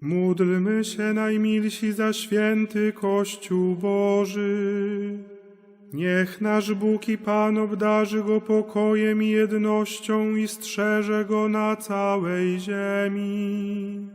Módlmy się najmilsi za święty Kościół Boży. Niech nasz Bóg i Pan obdarzy go pokojem i jednością i strzeże go na całej ziemi.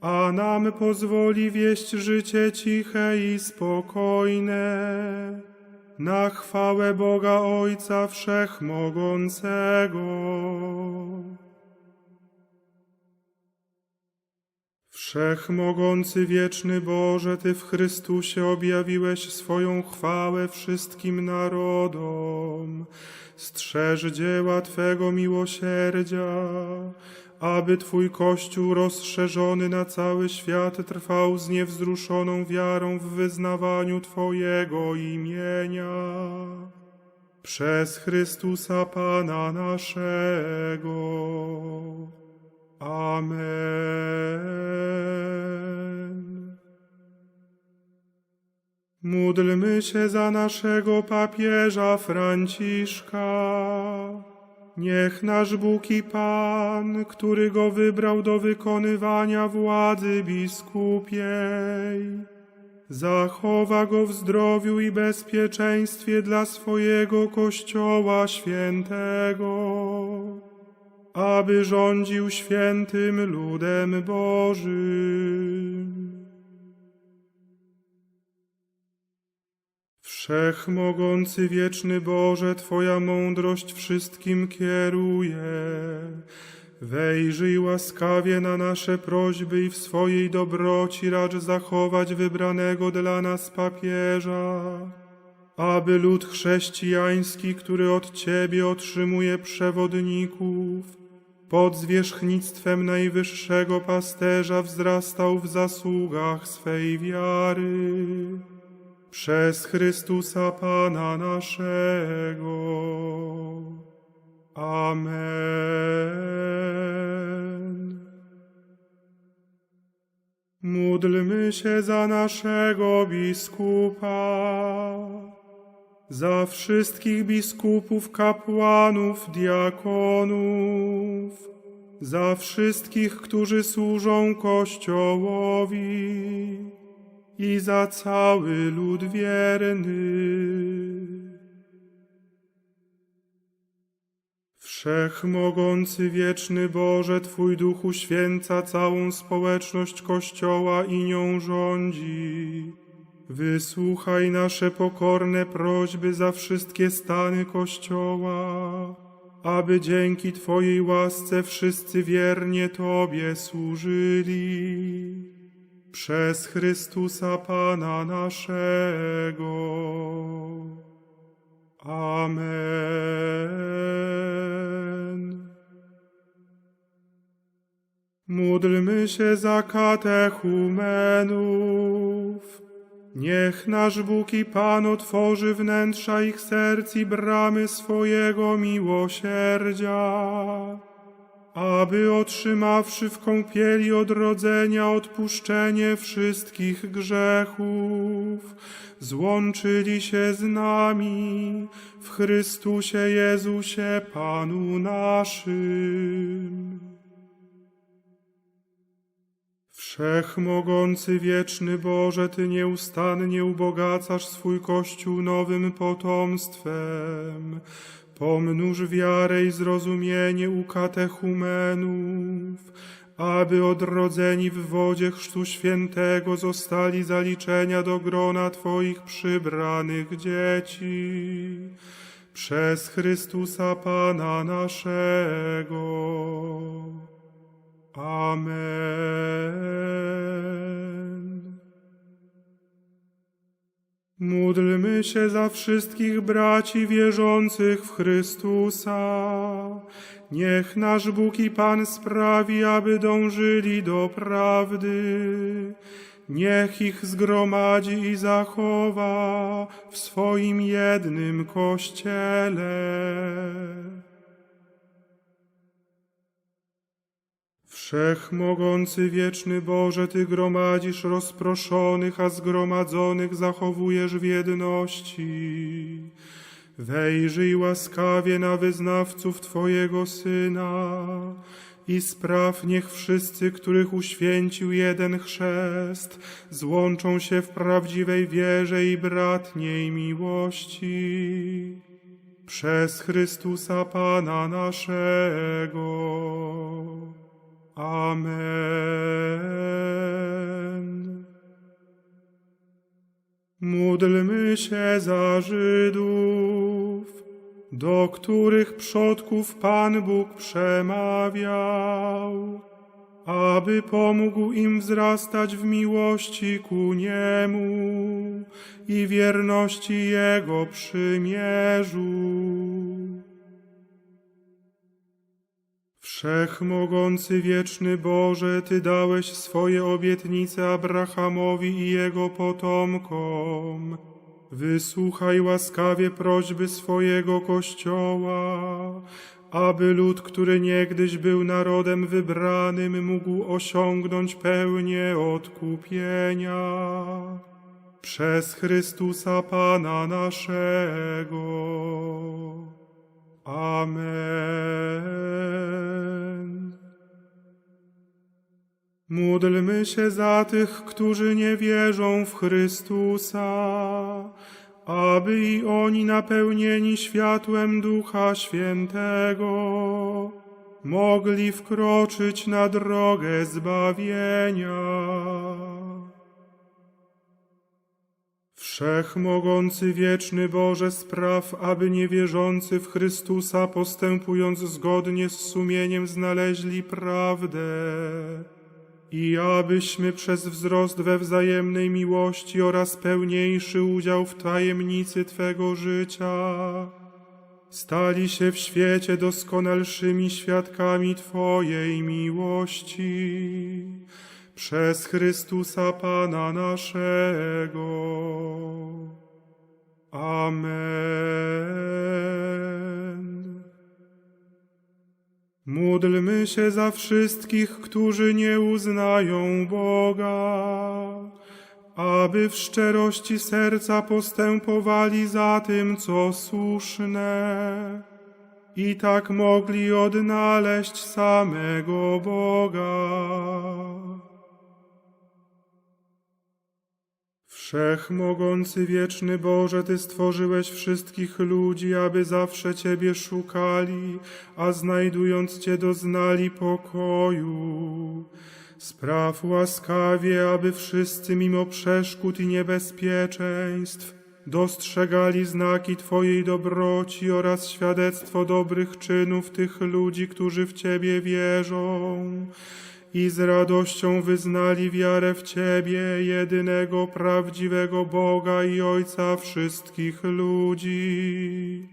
A nam pozwoli wieść życie ciche i spokojne, na chwałę Boga Ojca Wszechmogącego. Wszechmogący wieczny Boże, Ty w Chrystusie objawiłeś swoją chwałę wszystkim narodom. Strzeż dzieła Twego miłosierdzia, aby Twój Kościół rozszerzony na cały świat trwał z niewzruszoną wiarą w wyznawaniu Twojego imienia. Przez Chrystusa Pana naszego. Amen. Módlmy się za naszego papieża Franciszka. Niech nasz Bóg i Pan, który go wybrał do wykonywania władzy biskupiej, zachowa go w zdrowiu i bezpieczeństwie dla swojego Kościoła świętego aby rządził świętym ludem Bożym. Wszechmogący wieczny Boże, Twoja mądrość wszystkim kieruje. Wejrzyj łaskawie na nasze prośby i w swojej dobroci racz zachować wybranego dla nas papieża aby lud chrześcijański, który od Ciebie otrzymuje przewodników, pod zwierzchnictwem najwyższego pasterza wzrastał w zasługach swej wiary. Przez Chrystusa Pana naszego. Amen. Módlmy się za naszego biskupa za wszystkich biskupów, kapłanów, diakonów, za wszystkich, którzy służą Kościołowi i za cały lud wierny. Wszechmogący wieczny Boże, Twój duch uświęca całą społeczność Kościoła i nią rządzi. Wysłuchaj nasze pokorne prośby za wszystkie stany Kościoła, aby dzięki Twojej łasce wszyscy wiernie Tobie służyli. Przez Chrystusa Pana naszego. Amen. Módlmy się za katechumenów. Niech nasz Bóg i Pan otworzy wnętrza ich serc i bramy swojego miłosierdzia, aby otrzymawszy w kąpieli odrodzenia odpuszczenie wszystkich grzechów, złączyli się z nami w Chrystusie Jezusie Panu naszym. Wszechmogący wieczny Boże, Ty nieustannie ubogacasz swój Kościół nowym potomstwem. Pomnóż wiarę i zrozumienie u katechumenów, aby odrodzeni w wodzie Chrztu Świętego zostali zaliczenia do grona Twoich przybranych dzieci. Przez Chrystusa Pana naszego. Amen. Módlmy się za wszystkich braci wierzących w Chrystusa. Niech nasz Bóg i Pan sprawi, aby dążyli do prawdy. Niech ich zgromadzi i zachowa w swoim jednym kościele. Wszechmogący wieczny Boże, Ty gromadzisz rozproszonych, a zgromadzonych zachowujesz w jedności. Wejrzyj łaskawie na wyznawców Twojego Syna i spraw niech wszyscy, których uświęcił jeden chrzest, złączą się w prawdziwej wierze i bratniej miłości. Przez Chrystusa Pana naszego. Amen. Módlmy się za Żydów, do których przodków Pan Bóg przemawiał, aby pomógł im wzrastać w miłości ku Niemu i wierności Jego przymierzu. Wszechmogący wieczny Boże, Ty dałeś swoje obietnice Abrahamowi i jego potomkom. Wysłuchaj łaskawie prośby swojego Kościoła, aby lud, który niegdyś był narodem wybranym, mógł osiągnąć pełnię odkupienia. Przez Chrystusa Pana naszego. Amen. Módlmy się za tych, którzy nie wierzą w Chrystusa, aby i oni napełnieni światłem Ducha Świętego mogli wkroczyć na drogę zbawienia. Wszechmogący wieczny Boże spraw, aby niewierzący w Chrystusa postępując zgodnie z sumieniem znaleźli prawdę i abyśmy przez wzrost we wzajemnej miłości oraz pełniejszy udział w tajemnicy Twego życia stali się w świecie doskonalszymi świadkami Twojej miłości przez Chrystusa Pana naszego. Amen. Módlmy się za wszystkich, którzy nie uznają Boga, aby w szczerości serca postępowali za tym, co słuszne i tak mogli odnaleźć samego Boga. Wszechmogący wieczny Boże, Ty stworzyłeś wszystkich ludzi, aby zawsze Ciebie szukali, a znajdując Cię doznali pokoju. Spraw łaskawie, aby wszyscy mimo przeszkód i niebezpieczeństw dostrzegali znaki Twojej dobroci oraz świadectwo dobrych czynów tych ludzi, którzy w Ciebie wierzą i z radością wyznali wiarę w Ciebie, jedynego prawdziwego Boga i Ojca wszystkich ludzi.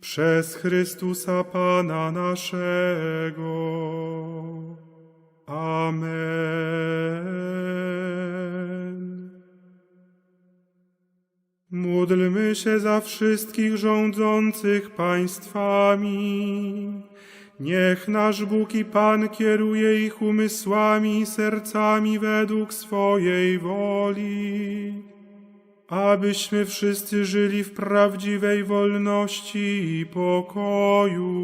Przez Chrystusa Pana naszego. Amen. Módlmy się za wszystkich rządzących państwami. Niech nasz Bóg i Pan kieruje ich umysłami i sercami według swojej woli, abyśmy wszyscy żyli w prawdziwej wolności i pokoju.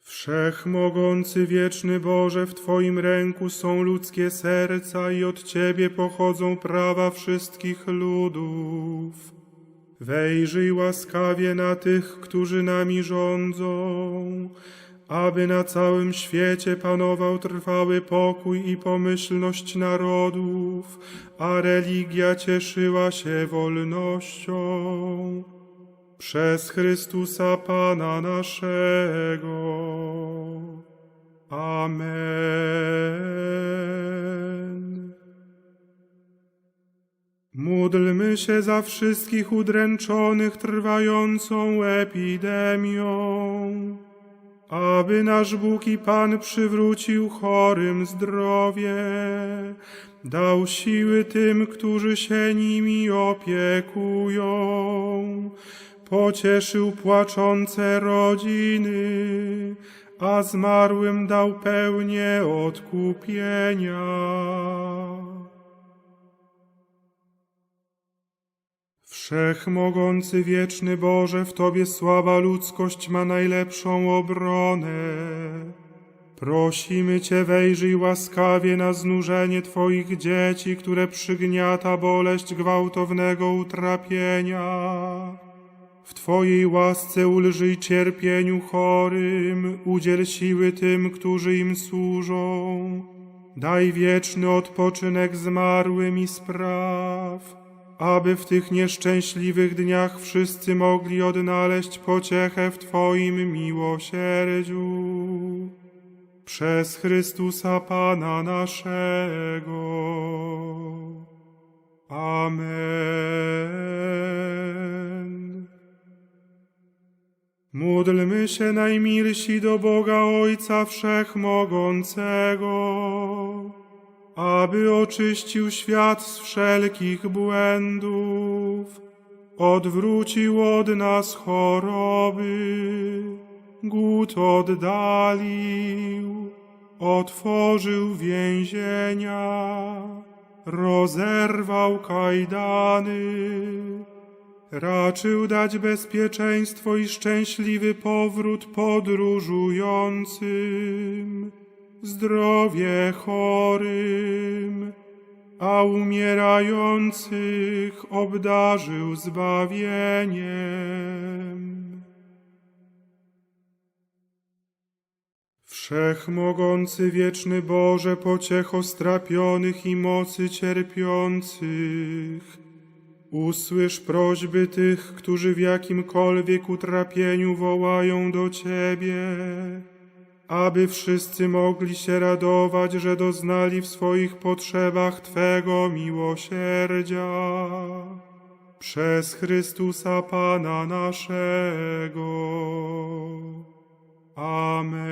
Wszechmogący wieczny Boże, w Twoim ręku są ludzkie serca i od Ciebie pochodzą prawa wszystkich ludów. Wejrzyj łaskawie na tych, którzy nami rządzą, aby na całym świecie panował trwały pokój i pomyślność narodów, a religia cieszyła się wolnością. Przez Chrystusa Pana naszego. Amen. Módlmy się za wszystkich udręczonych trwającą epidemią, aby nasz Bóg i Pan przywrócił chorym zdrowie, dał siły tym, którzy się nimi opiekują, pocieszył płaczące rodziny, a zmarłym dał pełnię odkupienia. Wszechmogący wieczny Boże, w Tobie sława ludzkość ma najlepszą obronę. Prosimy Cię, wejrzyj łaskawie na znużenie Twoich dzieci, które przygniata boleść gwałtownego utrapienia. W Twojej łasce ulżyj cierpieniu chorym, udziel siły tym, którzy im służą. Daj wieczny odpoczynek zmarłym i spraw, aby w tych nieszczęśliwych dniach wszyscy mogli odnaleźć pociechę w Twoim miłosierdziu. Przez Chrystusa Pana naszego. Amen. Módlmy się najmilsi do Boga Ojca Wszechmogącego, aby oczyścił świat z wszelkich błędów, odwrócił od nas choroby, głód oddalił, otworzył więzienia, rozerwał kajdany, raczył dać bezpieczeństwo i szczęśliwy powrót podróżującym, zdrowie chorym, a umierających obdarzył zbawieniem. Wszechmogący wieczny Boże, pociecho strapionych i mocy cierpiących, usłysz prośby tych, którzy w jakimkolwiek utrapieniu wołają do Ciebie, aby wszyscy mogli się radować, że doznali w swoich potrzebach Twego miłosierdzia. Przez Chrystusa Pana naszego. Amen.